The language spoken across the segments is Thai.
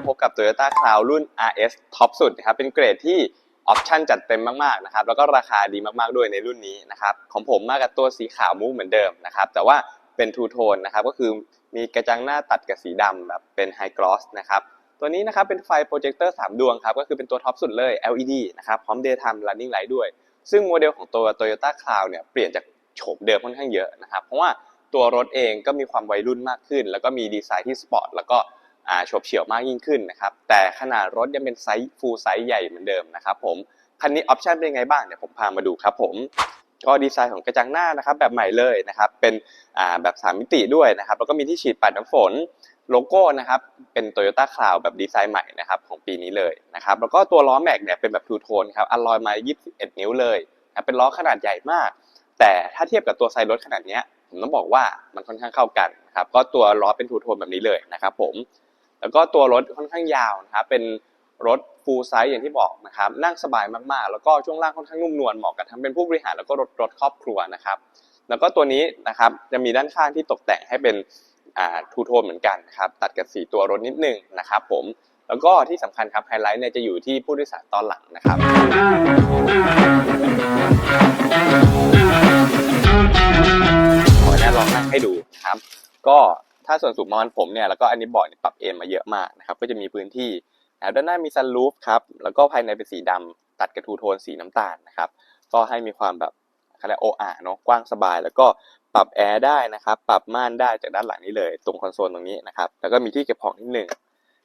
มาพบกับ Toyota Crown รุ่น RS ท็อปสุดนะครับเป็นเกรดที่ออปชั่นจัดเต็มมากๆนะครับแล้วก็ราคาดีมากๆด้วยในรุ่นนี้นะครับของผมมากับตัวสีขาวมุกเหมือนเดิมนะครับแต่ว่าเป็นทูโทนนะครับก็คือมีกระจังหน้าตัดกับสีดำแบบเป็นไฮกลอสนะครับตัวนี้นะครับเป็นไฟโปรเจคเตอร์3ดวงครับก็คือเป็นตัวท็อปสุดเลย LED นะครับพร้อม daytime running light ด้วย ซึ่งโมเดลของตัว Toyota Crown เนี่ยเปลี่ยนจากโฉมเดิมค่อนข้างเยอะนะครับเพราะว่าตัวรถเองก็มีความวัยรุ่นมากขึ้น แล้วก็มีดีไซน์ที่สปอร์ตแล้วก็ ฉบเฉี่ยวมากยิ่งขึ้นนะครับ แต่ขนาดรถยังเป็นไซส์ full ไซส์ใหญ่เหมือนเดิมนะครับผม คันนี้ออปชันเป็นยังไงบ้างเดี๋ยผมพามาดูครับผมก็ดีไซน์ของกระจังหน้านะครับแบบใหม่เลยนะครับเป็นอ่าแบบ3มิติด้วยนะครับแล้วก็มีที่ฉีดปัดน้ำฝนโลโก้นะครับเป็น Toyota Cloud แบบดีไซน์ใหม่นะครับของปีนี้เลยนะครับแล้วก็ตัวล้อแม็กเนี่ยเป็นแบบทูโทนครับอลลอยมา 21 นิ้วเลยนะเป็นล้อขนาดใหญ่มาก แต่ถ้าเทียบกับตัวไซส์รถขนาดเนี้ยผมต้องบอกว่ามันค่อนข้างเข้ากันนะครับก็ตัวล้อเป็นทูโทนแบบนี้เลยนะครับผม แล้วก็ตัวรถค่อนข้างยาวนะครับเป็นรถฟูลไซส์อย่างที่บอกนะครับนั่งสบายมากๆ แล้วก็ช่วงล่างค่อนข้างนุ่มนวลเหมาะกับทั้งเป็นผู้บริหารแล้วก็รถรถครอบครัวนะครับ แล้วก็ตัวนี้นะครับจะมีด้านข้างที่ตกแต่งให้เป็นทูโทนเหมือนกันครับตัดกับสีตัวรถนิดนึงนะครับผมแล้วก็ที่สำคัญครับไฮไลท์เนี่ยจะอยู่ที่ผู้โดยสารตอนหลังนะครับ ขออนุญาตลองนั่งให้ดูครับ ก็ ถ้าส่วนสูงประมาณผมเนี่ยแล้วก็อันนี้เบาะเนี่ยปรับเอนมาเยอะมากนะครับก็จะมีพื้นที่นะครับด้านหน้ามีซันรูฟครับแล้วก็ภายในเป็นสีดำตัดกับทูโทนสีน้ำตาลนะครับก็ให้มีความแบบเขาเรียกโออาเนาะกว้างสบาย แล้วก็ปรับแอร์ได้นะครับปรับม่านได้จากด้านหลังนี้เลย ตรงคอนโซลตรงนี้นะครับแล้วก็มีที่เก็บของนิดหนึ่ง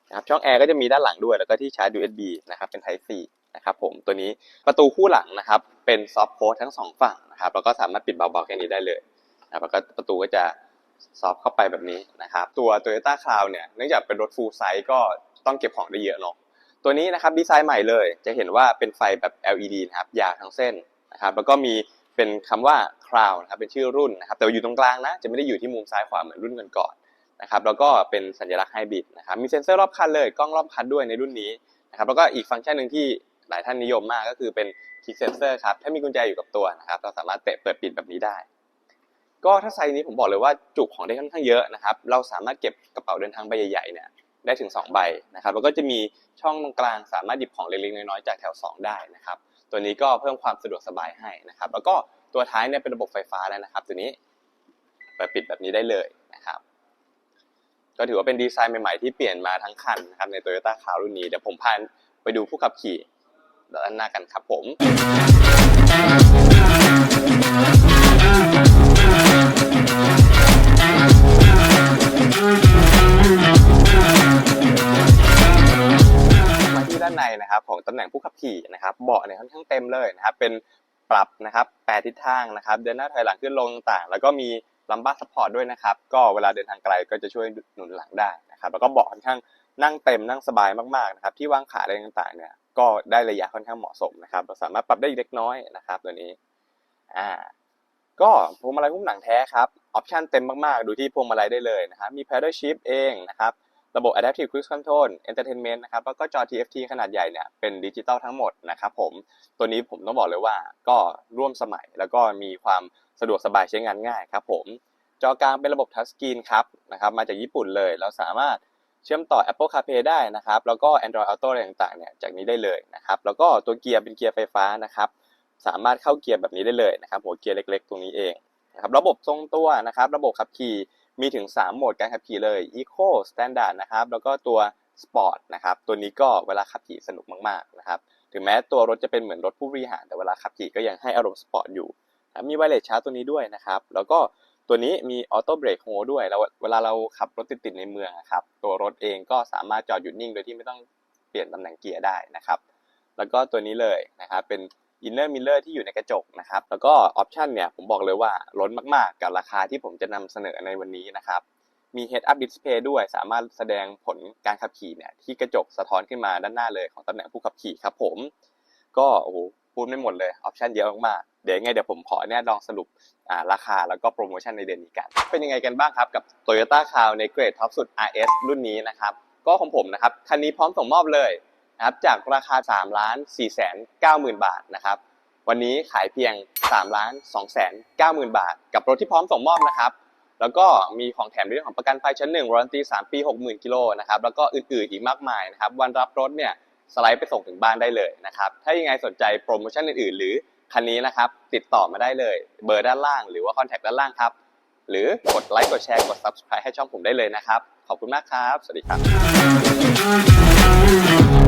นะครับช่องแอร์ก็จะมีด้านหลังด้วยแล้วก็ที่ชาร์จ USB นะครับเป็น Type C นะครับผมตัวนี้ประตูคู่หลังนะครับเป็นซอฟต์โค้ดทั้งสองฝั่งนะครับแล้วก็สามารถปิดเบาๆแค่นี้ได้เลยนะครับแล้วก็ประตูก็จะ ซอฟเข้าไปแบบนี้นะครับตัว Toyota Cloud เนี่ยเนื่องจากเป็นรถ full size ก็ต้องเก็บของได้เยอะเนาะตัวนี้นะครับดีไซน์ใหม่เลย จะเห็นว่าเป็นไฟแบบ LED นะครับยาวทั้งเส้นนะครับแล้วก็มีเป็นคำว่า Cloud นะครับเป็นชื่อรุ่นนะครับแต่อยู่ตรงกลางนะจะไม่ได้อยู่ที่มุมซ้ายขวาเหมือนรุ่นก่อนๆนะครับแล้วก็เป็นสัญลักษณ์ไฮบริดนะครับมีเซ็นเซอร์รอบคันเลยกล้องรอบคันด้วยในรุ่นนี้นะครับแล้วก็อีกฟังก์ชันหนึ่งที่หลายท่านนิยมมากก็คือเป็น Kick Sensor ครับถ้ามีกุญแจอยู่กับตัวนะครับเราสามารถเตะเปิดปิดแบบนี้ได้ ก็ถ้าไซส์นี้ผมบอกเลยว่าจุของได้ค่อนข้างเยอะนะครับ เราสามารถเก็บกระเป๋าเดินทางใบใหญ่ๆเนี่ยได้ถึง 2 ใบนะครับ แล้วก็จะมีช่องตรงกลางสามารถหยิบของเล็กๆน้อยๆจากแถว 2 ได้นะครับ ตัวนี้ก็เพิ่มความสะดวกสบายให้นะครับ แล้วก็ตัวท้ายเนี่ยเป็นระบบไฟฟ้าแล้วนะครับ ตัวนี้เปิดปิดแบบนี้ได้เลยนะครับ ก็ถือว่าเป็นดีไซน์ใหม่ๆที่เปลี่ยนมาทั้งคันนะครับใน Toyota Crown รุ่นนี้ เดี๋ยวผมพาไปดูผู้ขับขี่ด้านหน้ากันครับผม ในนะครับของตำแหน่งผู้ขับขี่นะครับเบาะเนี่ยค่อนข้างเต็มเลยนะครับเป็นปรับนะครับแปดทิศทางนะครับเดินหน้าถอยหลังขึ้นลงต่าง แล้วก็มีลัมบ้าซัพพอร์ตด้วยนะครับก็เวลาเดินทางไกลก็จะช่วยหนุนหลังได้นะครับแล้วก็เบาะค่อนข้างนั่งเต็มนั่งสบายมากๆนะครับที่วางขาอะไรต่างๆเนี่ยก็ได้ระยะค่อนข้างเหมาะสมนะครับเราสามารถปรับได้เล็กน้อยนะครับตัวนี้อ่าก็พวงมาลัยหุ้มหนังแท้ครับออปชันเต็มมากๆ ดูที่พวงมาลัยได้เลยนะครับมี paddle shift เองนะครับ ระบบ Adaptive Cruise Control Entertainment นะครับแล้วก็จอ TFT ขนาดใหญ่เนี่ยเป็นดิจิตอลทั้งหมดนะครับผมตัวนี้ผมต้องบอกเลยว่าก็ร่วมสมัยแล้วก็มีความสะดวกสบายใช้งานง่ายครับผมจอกลางเป็นระบบ Touch Screen ครับนะครับมาจากญี่ปุ่นเลย เราสามารถเชื่อมต่อ Apple CarPlay ได้นะครับ แล้วก็ Android Auto อะไรต่างๆเนี่ยจากนี้ได้เลยนะครับ แล้วก็ตัวเกียร์เป็นเกียร์ไฟฟ้านะครับ สามารถเข้าเกียร์แบบนี้ได้เลยนะครับ หัวเกียร์เล็ก ๆ ตรงนี้เองนะครับ ระบบทรงตัวนะครับ ระบบขับขี่ มีถึง 3 โหมดการขับขี่เลย Eco Standard นะครับ แล้วก็ตัว Sport นะครับ ตัวนี้ก็เวลาขับขี่สนุกมากๆนะครับ ถึงแม้ตัวรถจะเป็นเหมือนรถผู้บริหาร แต่เวลาขับขี่ก็ยังให้อารมณ์สปอร์ตอยู่ มีไวเลสชาร์จตัวนี้ด้วยนะครับ แล้วก็ตัวนี้มีออโต้เบรกโฮด้วย แล้วเวลาเราขับรถติดๆในเมืองอะครับ ตัวรถเองก็สามารถจอดหยุดนิ่งโดยที่ไม่ต้องเปลี่ยนตำแหน่งเกียร์ได้นะครับ แล้วก็ตัวนี้เลยนะครับ เป็น อินเนอร์มิลเลอร์ที่อยู่ในกระจกนะครับ แล้วก็ออปชันเนี่ยผมบอกเลยว่าล้นมากๆ กับราคาที่ผมจะนำเสนอในวันนี้นะครับ มี Head Up Display ด้วยสามารถแสดงผลการขับขี่เนี่ยที่กระจกสะท้อนขึ้นมาด้านหน้าเลยของตำแหน่งผู้ขับขี่ครับผม ก็โอ้โหพูดไม่หมดเลย ออปชันเยอะมากๆเดี๋ยวไงเดี๋ยวผมขอเนี่ยลองสรุปาราคาแล้วก็โปรโมชั่นในเดือนนี้กัน เป็นยังไงกันบ้างครับกับ Toyota Crown ในเกรดท็อปสุด RS รุ่นนี้นะครับก็ของผมนะครับคันนี้พร้อมส่งมอบเลย นะครับจากราคา3ล้าน4แสน9หมื่นบาทนะครับวันนี้ขายเพียง3ล้าน2แสน9หมื่นบาท กับรถที่พร้อมส่งมอบนะครับแล้วก็มีของแถมในเรื่องของประกันภัยชั้นหนึ่งวารันตี3ปี 60,000กิโลนะครับแล้วก็อื่นๆอีกมากมายนะครับวันรับรถเนี่ยสไลด์ไปส่งถึงบ้านได้เลยนะครับถ้ายังไงสนใจโปรโมชั่นอื่นๆ หรือคันนี้นะครับติดต่อมาได้เลย เบอร์ด้านล่าง หรือว่าคอนแทคด้านล่างครับหรือกดไลค์กดแชร์กด subscribe ให้ช่องผมได้เลยนะครับ ขอบคุณมากครับ สวัสดีครับ